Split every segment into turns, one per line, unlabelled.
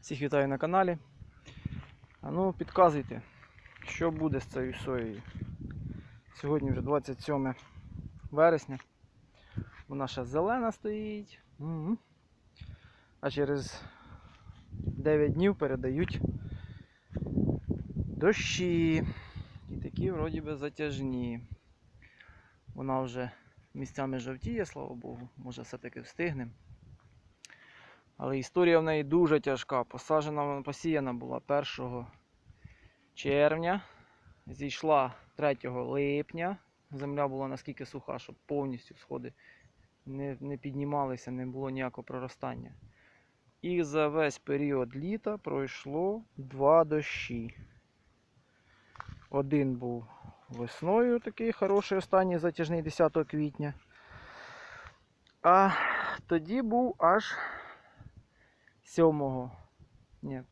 Всіх вітаю на каналі. А ну, підказуйте, що буде з цією соєю. Сьогодні вже 27 вересня. Вона ще зелена стоїть. Мгм. А через 9 днів передають дощі. І такі вроді би затяжні. Вона вже місцями жовтіє, слава Богу, може все-таки встигне. Але історія в неї дуже тяжка. Посаджена вона посіяна була 1 червня, зійшла 3 липня. Земля була наскільки суха, щоб повністю сходи не, не піднімалися, не було ніякого проростання. І за весь період літа пройшло два дощі. Один був весною, такий хороший, останній затяжний 10 квітня. А тоді був аж 7, ні,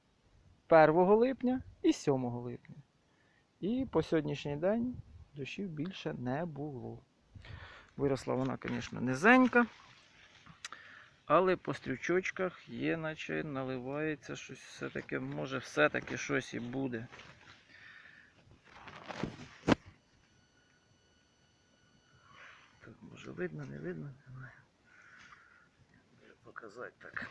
1 липня і 7 липня. І по сьогоднішній день дощів більше не було. Виросла вона, звісно, низенька. Але по стрючочках є, наче наливається щось все-таки, може все-таки щось і буде. Так, може видно, не видно, не знаю. Показати так.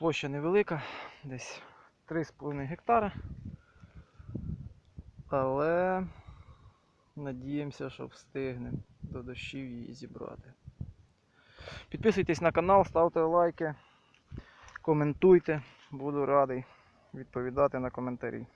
Площа невелика, десь 3,5 гектара. Але надіємося, що встигнемо до дощів її зібрати. Підписуйтесь на канал, ставте лайки, коментуйте, буду радий відповідати на коментарі.